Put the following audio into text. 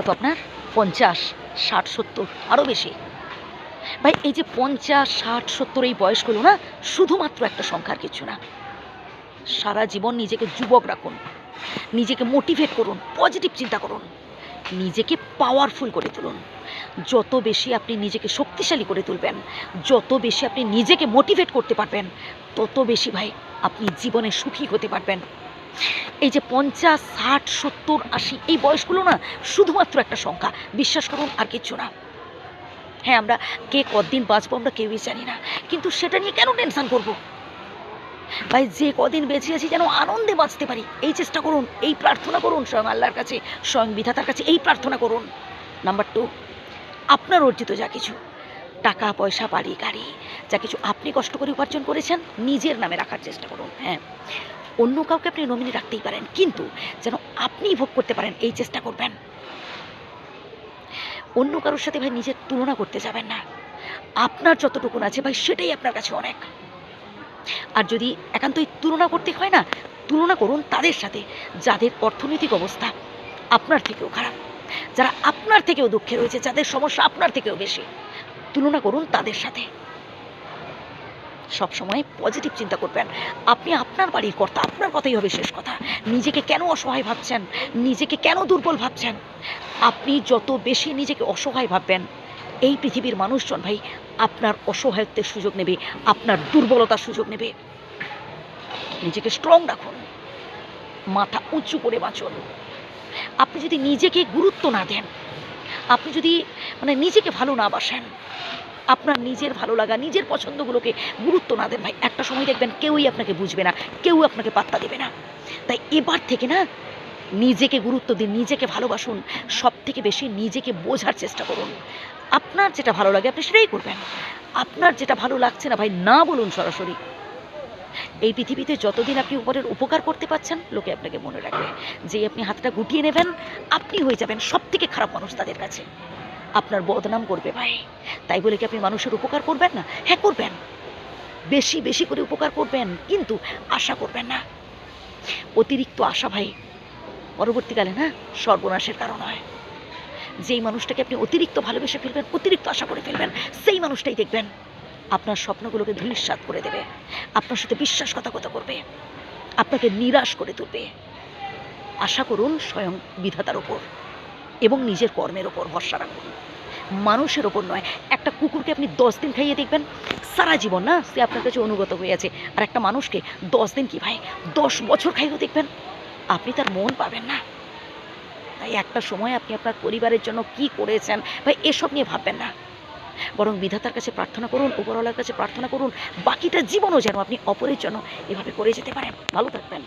কত আপনার পঞ্চাশ, ষাট, সত্তর আরও বেশি। ভাই, এই যে পঞ্চাশ, ষাট, সত্তর এই বয়সগুলো না, শুধুমাত্র একটা সংখ্যার কিছু না। সারা জীবন নিজেকে যুবক রাখুন, নিজেকে মোটিভেট করুন পজিটিভ চিন্তা করুন, নিজেকে পাওয়ারফুল করে তুলুন। যত বেশি আপনি নিজেকে শক্তিশালী করে তুলবেন, যত বেশি আপনি নিজেকে মোটিভেট করতে পারবেন, তত বেশি ভাই আপনি জীবনে সুখী হতে পারবেন। এই যে পঞ্চাশ, ষাট, সত্তর, আশি, এই বয়সগুলো না শুধুমাত্র একটা সংখ্যা, বিশ্বাস করুন আর কিচ্ছু না। হ্যাঁ আমরা কে কদিন বাঁচবো আমরা কেউই জানি না, কিন্তু সেটা নিয়ে কেন টেনশন করব? ভাই, যে কদিন বেঁচে আছি যেন আনন্দে বাঁচতে পারি, এই চেষ্টা করুন, এই প্রার্থনা করুন স্বয়ং আল্লাহর কাছে, স্বয়ং বিধাতার কাছে, এই প্রার্থনা করুন। নাম্বার টু আপনার অর্জিত যা কিছু, টাকা, পয়সা, বাড়ি, গাড়ি, যা কিছু আপনি কষ্ট করে উপার্জন করেছেন, নিজের নামে রাখার চেষ্টা করুন হ্যাঁ। অন্য কাউকে আপনি নমিনি রাখতেই পারেন, কিন্তু যেন আপনিই ভোগ করতে পারেন, এই চেষ্টা করবেন। অন্য কারোর সাথে ভাই নিজের তুলনা করতে যাবেন না। আপনার যতটুকুন আছে ভাই, সেটাই আপনার কাছে অনেক। আর যদি একান্তই তুলনা করতে হয় না, তুলনা করুন তাদের সাথে, যাদের অর্থনৈতিক অবস্থা আপনার থেকেও খারাপ, যারা আপনার থেকেও দুঃখে রয়েছে, যাদের সমস্যা আপনার থেকেও বেশি। তুলনা করুন তাদের সাথে। সবসময় পজিটিভ চিন্তা করবেন। আপনি আপনার বাড়ির কর্তা, আপনার কথাই হবে শেষ কথা। নিজেকে কেন অসহায় ভাবছেন? নিজেকে কেন দুর্বল ভাবছেন? আপনি যত বেশি নিজেকে অসহায় ভাববেন, এই পৃথিবীর মানুষজন ভাই আপনার অসহায়ত্বের সুযোগ নেবে, আপনার দুর্বলতার সুযোগ নেবে। নিজেকে স্ট্রং রাখুন। মাথা উঁচু করে বাঁচুন। আপনি যদি নিজেকে গুরুত্ব না দেন, আপনি যদি মানে নিজেকে ভালো না বাসেন আপনার নিজের ভালো লাগা, নিজের পছন্দগুলোকে গুরুত্ব না দেন ভাই। একটা সময় দেখবেন কেউই আপনাকে বুঝবে না, কেউ আপনাকে পাত্তা দেবে না। তাই এবার থেকে না, নিজেকে গুরুত্ব দিন, নিজেকে ভালোবাসুন সব থেকে বেশি নিজেকে বোঝার চেষ্টা করুন। আপনার যেটা ভালো লাগে আপনি সেটাই করবেন। আপনার যেটা ভালো লাগছে না ভাই, না বলুন সরাসরি। এই পৃথিবীতে যতদিন আপনি উপরের উপকার করতে পারছেন, লোকে আপনাকে মনে রাখবে। যে আপনি হাতটা গুটিয়ে নেবেন, আপনি হয়ে যাবেন সব থেকে খারাপ মানুষ তাদের কাছে। আপনার বদনাম করবে ভাই। তাই বলে কি আপনি মানুষের উপকার করবেন না? হ্যাঁ করবেন। বেশি বেশি করে উপকার করবেন, কিন্তু আশা করবেন না। অতিরিক্ত আশা ভাই, পরবর্তীকালে না, সর্বনাশের কারণ হয়। যেই মানুষটাকে আপনি অতিরিক্ত ভালোবেসে ফেলবেন, অতিরিক্ত আশা করে ফেলবেন, সেই মানুষটাই দেখবেন। আপনার স্বপ্নগুলোকে ধূলিসাৎ করে দেবে। আপনার সাথে বিশ্বাসঘাতকতা করবে। আপনাকে নিরাশ করে তুলবে। আশা করুন, স্বয়ং বিধাতার ওপর এবং নিজের কর্মের ওপর ভরসা রাখুন। মানুষের ওপর নয়, একটা কুকুরকে আপনি দশ দিন খাইয়ে দেখবেন। সারা জীবন, না? সে আপনার কাছে অনুগত হয়ে আছে। আর একটা মানুষকে দশ দিন কি ভাই? দশ বছর খাইয়েও দেখবেন। আপনি তার মন পাবেন না। তাই একটা সময় আপনি আপনার পরিবারের জন্য কি করেছেন, ভাই, এসব নিয়ে ভাববেন না। বরং বিধাতার কাছে প্রার্থনা করুন, উপরওয়ালার কাছে প্রার্থনা করুন, বাকিটা জীবনও যেন আপনি অপরের জন্য এভাবে করে যেতে পারেন। ভালো থাকবেন।